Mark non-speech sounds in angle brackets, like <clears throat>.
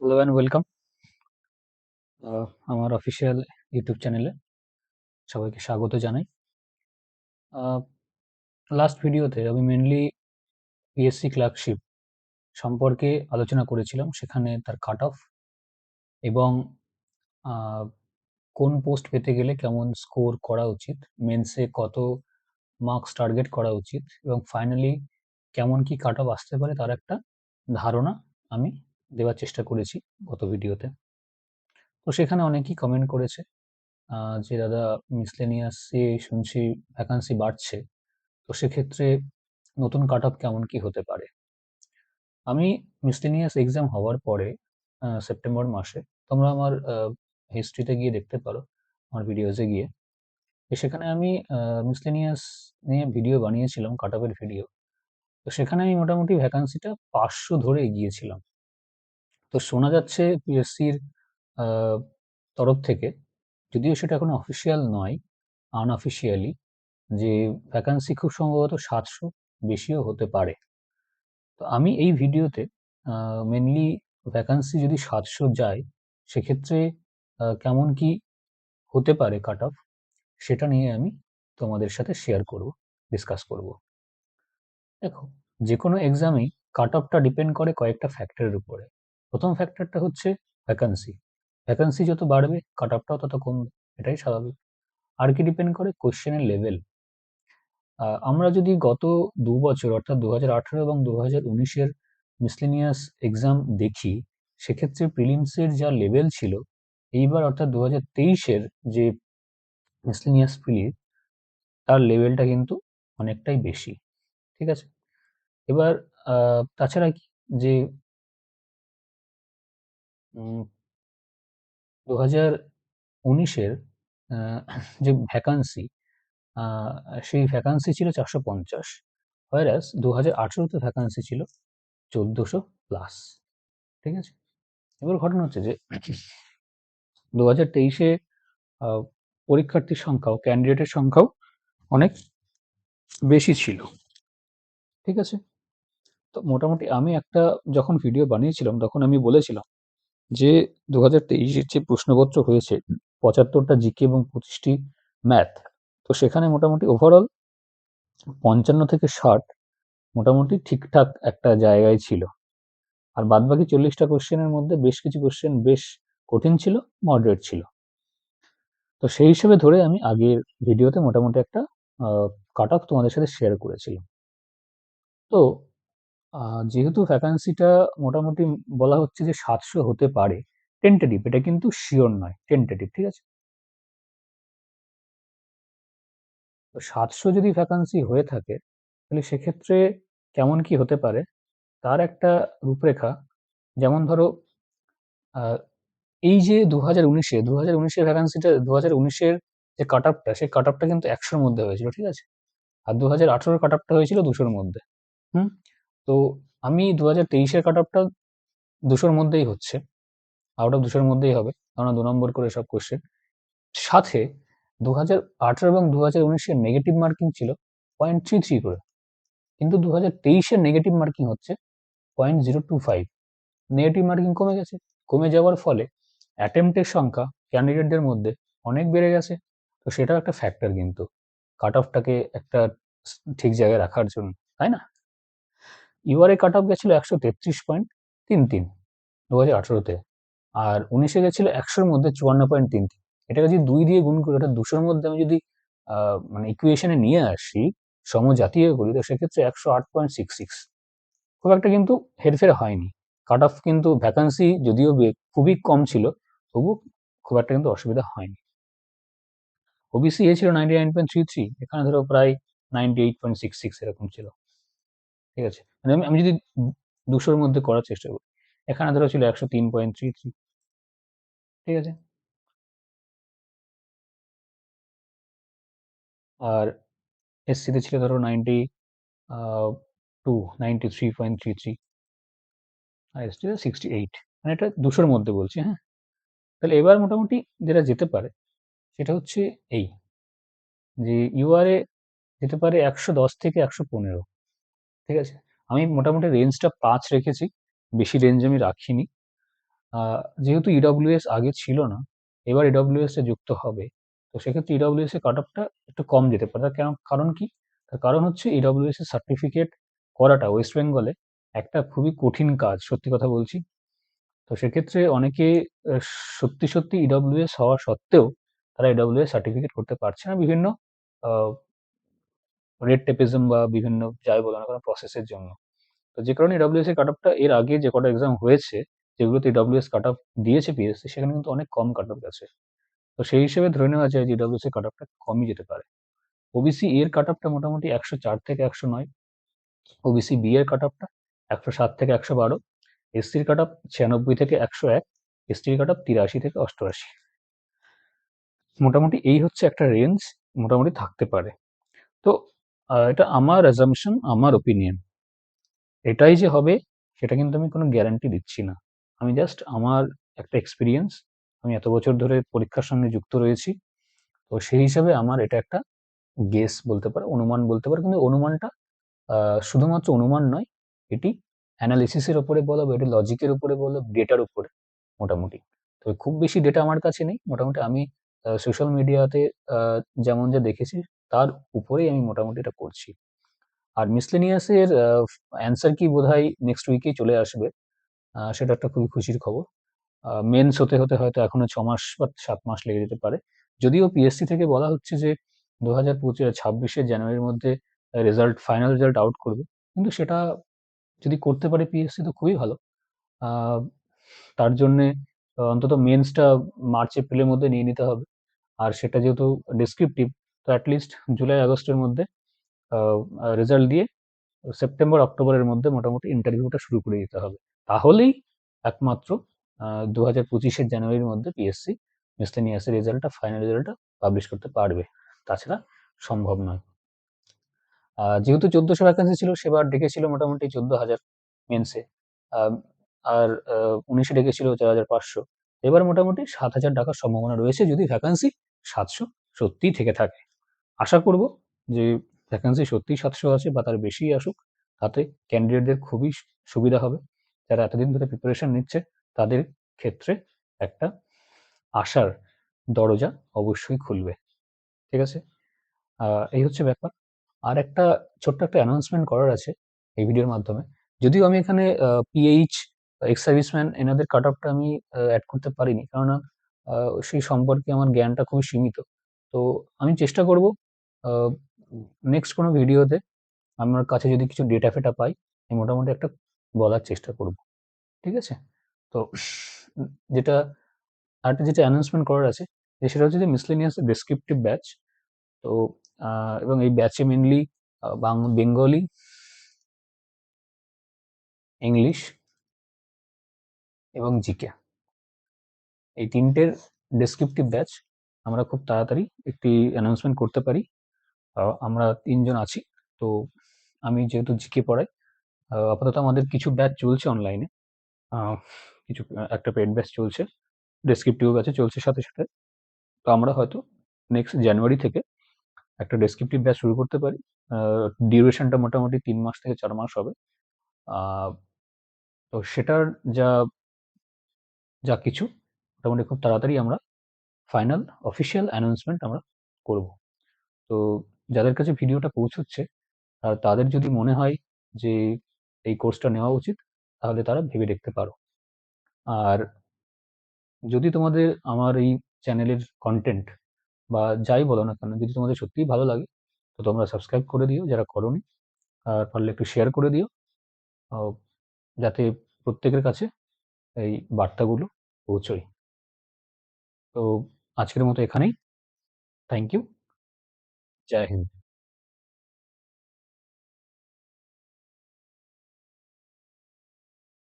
Hello and welcome আমার official YouTube চ্যানেলে সবাইকে স্বাগত জানাই। লাস্ট ভিডিওতে আমি মেনলি পিএসসি ক্লার্কশিপ সম্পর্কে আলোচনা করেছিলাম সেখানে তার কাট অফ এবং কোন পোস্ট পেতে গেলে কেমন স্কোর করা উচিত মেন্সে কত মার্কস টার্গেট করা উচিত এবং ফাইনালি কেমন কি কাট অফ আসতে পারে তার একটা ধারণা আমি দেওয়ার চেষ্টা করেছি গত ভিডিওতে। তো সেখানে অনেকেই কমেন্ট করেছে যে, দাদা মিসলেনিয়াসে শুনছি ভ্যাকান্সি বাড়ছে। তো সেক্ষেত্রে নতুন কাট অফ কেমন কি হতে পারে? আমি মিসলেনিয়াস এক্সাম হওয়ার পরে সেপ্টেম্বর মাসে তোমরা আমার হিস্ট্রিতে গিয়ে দেখতে পারো, আমার ভিডিওসে গিয়ে। সেখানে আমি মিসলেনিয়াস নিয়ে ভিডিও বানিয়েছিলাম কাট অফের ভিডিও তো সেখানে আমি মোটামুটি ভ্যাকান্সিটা পাঁচশো ধরে এগিয়েছিলাম। তো শোনা যাচ্ছে পিএসসির তরফ থেকে, যদিও সেটা এখন অফিসিয়াল নয় আনঅফিসিয়ালি যে ভ্যাকান্সি খুব সম্ভবত সাতশো বেশিও হতে পারে। তো আমি এই ভিডিওতে মেনলি ভ্যাকান্সি যদি সাতশো যায়, সেক্ষেত্রে কেমন কি হতে পারে কাট অফ সেটা নিয়ে আমি তোমাদের সাথে শেয়ার করব ডিসকাস করব। দেখো যে কোনো এক্সামেই কাট অফটা ডিপেন্ড করে কয়েকটা ফ্যাক্টরের উপরে। প্রথম ফ্যাক্টরটা হচ্ছে ভ্যাকান্সি ভ্যাকান্সি যত বাড়বে কাট অফটাও তত কমবে, এটাই স্বাভাবিক। আর কি ডিপেন্ড করে? কোশ্চেনের লেভেল আমরা যদি গত দু বছর, অর্থাৎ দু হাজার আঠারো এবং দু হাজার উনিশের মিসলিনিয়াস এক্সাম দেখি, সেক্ষেত্রে প্রিলিমসের যা লেভেল ছিল, এইবার অর্থাৎ দু হাজার তেইশের যে মিসলিনিয়াস প্রিলি তার লেভেলটা কিন্তু অনেকটাই বেশি। ঠিক আছে? এবার তাছাড়া কি? যে দু হাজার উনিশের <clears throat> যে ভ্যাকান্সি সেই ভ্যাকান্সি ছিল চারশো পঞ্চাশ হোয়ারাস দু হাজার আঠেরোতে ভ্যাকান্সি ছিল চোদ্দোশো প্লাস ঠিক আছে? এবার ঘটনা হচ্ছে যে <clears throat> দু হাজার তেইশে পরীক্ষার্থীর সংখ্যাও ক্যান্ডিডেটের সংখ্যাও অনেক বেশি ছিল, ঠিক আছে? তো মোটামুটি আমি একটা যখন ভিডিও বানিয়েছিলাম, তখন আমি বলেছিলাম যে দু হাজার তেইশের যে প্রশ্নপত্র হয়েছে, পঁচাত্তরটা জিকে এবং পঁচিশটি ম্যাথ, তো সেখানে মোটামুটি ওভারঅল পঞ্চান্ন থেকে ষাট মোটামুটি ঠিকঠাক একটা জায়গায় ছিল। আর বাদ বাকি চল্লিশটা কোশ্চেনের মধ্যে বেশ কিছু কোশ্চেন বেশ কঠিন ছিল মডারেট ছিল। তো সেই হিসেবে ধরে আমি আগের ভিডিওতে মোটামুটি একটা কাট অফ তোমাদের সাথে শেয়ার করেছিলাম। তো যেহেতু ভ্যাকান্সিটা মোটামুটি বলা হচ্ছে যে সাতশো হতে পারে টেন্টেটিভ এটা কিন্তু শিওর নয় টেন্টেটিভ ঠিক আছে? তো সাতশো যদি ভ্যাকান্সি হয়ে থাকে, তাহলে সেক্ষেত্রে কেমন কি হতে পারে? তার একটা রূপরেখা, যেমন ধরো এই যে দু হাজার উনিশে দু হাজার উনিশের ভ্যাকান্সিটা দু হাজার উনিশের যে কাট আপটা সেই কাট আপটা কিন্তু একশোর মধ্যে হয়েছিল, ঠিক আছে? আর দু হাজার আঠেরোর কাট আপটা হয়েছিল দুশোর মধ্যে, হুম? তো আমি দু হাজার তেইশের কাট আপটা দুশোর মধ্যেই হচ্ছে। আউট অফ দুশোর মধ্যেই হবে, কেননা দু নম্বর করে সব কোশ্চেন সাথে দু হাজার আঠেরো এবং দু হাজার উনিশের নেগেটিভ মার্কিং ছিল পয়েন্ট থ্রি থ্রি করে। কিন্তু দু হাজার তেইশের নেগেটিভ মার্কিং হচ্ছে point zero two five negative marking কমে গেছে। কমে যাওয়ার ফলে অ্যাটেম্পটের সংখ্যা ক্যান্ডিডেটদের মধ্যে অনেক বেড়ে গেছে। তো সেটাও একটা ফ্যাক্টর কিন্তু। কাট অফটাকে একটা ঠিক জায়গায় রাখার জন্য, তাই না? ইউআরএ কাট অফ গেছিল একশো তেত্রিশ পয়েন্ট তিন তিন দু হাজার আঠেরোতে। আর উনিশে গেছিল একশোর মধ্যে চুয়ান্ন পয়েন্ট তিন তিন। এটাকে যদি দুই দিয়ে গুণ করি, অর্থাৎ দুশোর মধ্যে আমি যদি মানে ইকুয়েশনে নিয়ে আসি সমজাতীয় করি তো সেক্ষেত্রে একশো আট পয়েন্ট সিক্স সিক্স খুব একটা কিন্তু হেরফের হয়নি। কাট অফ কিন্তু ভ্যাকান্সি যদিও খুবই কম ছিল তবু খুব একটা কিন্তু অসুবিধা হয়নি। ওবিসি এ ছিল ninety nine point three three এখানে ধরো প্রায় ninety eight point six six এরকম ছিল। ঠিক আছে? মানে আমি যদি দুশোর মধ্যে করার চেষ্টা করি। এখানে ধরো ছিল একশো তিন পয়েন্ট থ্রি থ্রি। ঠিক আছে? আর এসসিতে ছিল ধরো ninety two, ninety three point three three. আর এসটিতে সিক্সটি এইট। মানে এটা দুশোর মধ্যে বলছি হ্যাঁ? তাহলে এবার মোটামুটি যেটা যেতে পারে, সেটা হচ্ছে এই, যে ইউআরএ যেতে পারে একশো দশ থেকে একশো পনেরো। ঠিক আছে? আমি মোটামুটি রেঞ্জটা পাঁচ রেখেছি, বেশি রেঞ্জ আমি রাখিনি। যেহেতু ইডব্লিউএস আগে ছিল না, এবার ইডব্লিউএস এ যুক্ত হবে। তো সেক্ষেত্রে ইডব্লিউএস এর কাট অফটা একটু কম যেতে পারে। তার কারণ কি? তার কারণ হচ্ছে ইডব্লিউএস এর সার্টিফিকেট করাটা ওয়েস্ট বেঙ্গলে একটা খুবই কঠিন কাজ, সত্যি কথা বলছি। তো সেক্ষেত্রে অনেকে সত্যি সত্যি ইডব্লিউএস হওয়া সত্ত্বেও তারা ইডব্লিউএস সার্টিফিকেট করতে পারছে না। বিভিন্ন রেড টেপিজম বা বিভিন্ন যাই বলো না কোনো প্রসেসের জন্য। তো যে কারণে ইডব্লিউএস এর কাট অফটা এর আগে যে কটা এক্সাম হয়েছে, যেগুলোতে ইডব্লিউএস কাট অফ দিয়েছে পিএসসি সেখানে কিন্তু অনেক কম কাট অফ গেছে। তো সেই হিসেবে ধরে নেওয়া যায় যে ইডব্লিউএস এর কাট অফটা কমই যেতে পারে। ওবিসি এর কাট অফটা মোটামুটি একশো চার থেকে একশো নয়। ওবিসি বি এর কাট অফটা একশো সাত থেকে একশো বারো। এসসির কাট অফ ছিয়ানব্বই থেকে একশো এক। এসটির কাট অফ তিরাশি থেকে অষ্টআশি। মোটামুটি এই হচ্ছে একটা রেঞ্জ মোটামুটি থাকতে পারে। তো এটা আমার অ্যাজামশন আমার ওপিনিয়ন এটাই যে হবে, সেটা কিন্তু আমি কোনো গ্যারান্টি দিচ্ছি না। আমি জাস্ট আমার একটা এক্সপিরিয়েন্স আমি এত বছর ধরে পরীক্ষার সঙ্গে যুক্ত রয়েছি, তো সেই হিসাবে আমার এটা একটা গেস বলতে পারো, অনুমান বলতে পারো, কিন্তু অনুমানটা শুধুমাত্র অনুমান নয়, এটি অ্যানালিসিসের উপরে বলো বা এটি লজিকের উপরে বলো ডেটার উপরে মোটামুটি। তো খুব বেশি ডেটা আমার কাছে নেই। মোটামুটি আমি সোশ্যাল মিডিয়াতে যেমন যা দেখেছি তার উপরেই আমি মোটামুটি এটা করছি। আর মিসলেনিয়াসের অ্যান্সার কি বোধহয় নেক্সট উইকেই চলে আসবে সেটা একটা খুবই খুশির খবর। মেন্স হতে হতে হয়তো এখনও ছ মাস বা সাত মাস লেগে যেতে পারে। যদিও পিএসসি থেকে বলা হচ্ছে যে দু হাজার পঁচিশ ছাব্বিশে জানুয়ারির মধ্যে রেজাল্ট ফাইনাল রেজাল্ট আউট করবে। কিন্তু সেটা যদি করতে পারে পিএসসি তো খুবই ভালো। তার জন্যে অন্তত মেন্সটা মার্চ এপ্রিলের মধ্যে নিয়ে নিতে হবে। আর সেটা যেহেতু ডিসক্রিপটিভ তো অ্যাটলিস্ট জুলাই আগস্টের মধ্যে রেজাল্ট দিয়ে সেপ্টেম্বর অক্টোবরের মধ্যে মোটামুটি ইন্টারভিউটা শুরু করে দিতে হবে। তাহলেই একমাত্র দু হাজার পঁচিশের জানুয়ারির মধ্যে পিএসসি মিসলেনিয়াসের রেজাল্টটা ফাইনাল রেজাল্টটা পাবলিশ করতে পারবে। তাছাড়া সম্ভব নয়। যেহেতু চোদ্দশো ভ্যাকেন্সি ছিল, সেবার ডেকেছিল মোটামুটি চোদ্দ হাজার মেন্সে আর উনিশে ডেকেছিল চার হাজার পাঁচশো। এবার মোটামুটি সাত হাজার টাকার সম্ভাবনা রয়েছে। যদি ভ্যাকান্সি সাতশো সত্যিই থেকে থাকে আশা করব যে ভ্যাকান্সি সত্যিই সাতশো আছে বা তার বেশি আসুক। তাতে ক্যান্ডিডেটদের খুবই সুবিধা হবে। যারা এতদিন ধরে প্রিপারেশন নিচ্ছে, তাদের ক্ষেত্রে একটা আশার দরজা অবশ্যই খুলবে। ঠিক আছে? এই হচ্ছে ব্যাপার। আর একটা ছোট্ট একটা অ্যানাউন্সমেন্ট করার আছে এই ভিডিওর মাধ্যমে। যদিও আমি এখানে পিএইচ এক্স সার্ভিসম্যান এনাদের কাট অফটা আমি অ্যাড করতে পারিনি। কেননা সেই সম্পর্কে আমার জ্ঞানটা খুবই সীমিত। তো আমি চেষ্টা করব নেক্সট কোনো ভিডিওতে আমার কাছে যদি কিছু ডেটা ফেটা পাই, আমি মোটামুটি একটা বলার চেষ্টা করব। ঠিক আছে? তো যেটা আরেকটা যেটা অ্যানাউন্সমেন্ট করার আছে, যে সেটা হচ্ছে যে মিসলেনিয়াস ডেসক্রিপটিভ ব্যাচ তো এবং এই ব্যাচে মেনলি বেঙ্গলি ইংলিশ এবং জিকে এই তিনটের ডেসক্রিপটিভ ব্যাচ আমরা খুব তাড়াতাড়ি একটি অ্যানাউন্সমেন্ট করতে পারি। আমরা তিনজন আছি। তো আমি যেহেতু জিকে পড়াই আপাতত আমাদের কিছু ব্যাচ চলছে অনলাইনে কিছু একটা পেড ব্যাচ চলছে। ডেসক্রিপটিভ ব্যাচে চলছে সাথে সাথে। তো আমরা হয়তো নেক্সট জানুয়ারি থেকে একটা ডেসক্রিপটিভ ব্যাচ শুরু করতে পারি। ডিউরেশনটা মোটামুটি তিন মাস থেকে চার মাস হবে। তো সেটার যা যা কিছু, মোটামুটি খুব তাড়াতাড়ি আমরা ফাইনাল অফিসিয়াল অ্যানাউন্সমেন্ট আমরা করব। তো যাদের কাছে ভিডিওটা পৌঁছচ্ছে, আর তাদের যদি মনে হয় যে এই কোর্সটা নেওয়া উচিত, তাহলে তারা ভেবে দেখতে পারো। আর যদি তোমাদের আমার এই চ্যানেলের কন্টেন্ট বা যাই বলো না কেন, যদি তোমাদের সত্যিই ভালো লাগে, তো তোমরা সাবস্ক্রাইব করে দিও যারা করনি, আর পারলে একটু শেয়ার করে দিও। যাতে প্রত্যেকের কাছে এই বার্তাগুলো পৌঁছয়। তো আজকের মতো এখানেই। থ্যাংক ইউ जय हिंद hmm.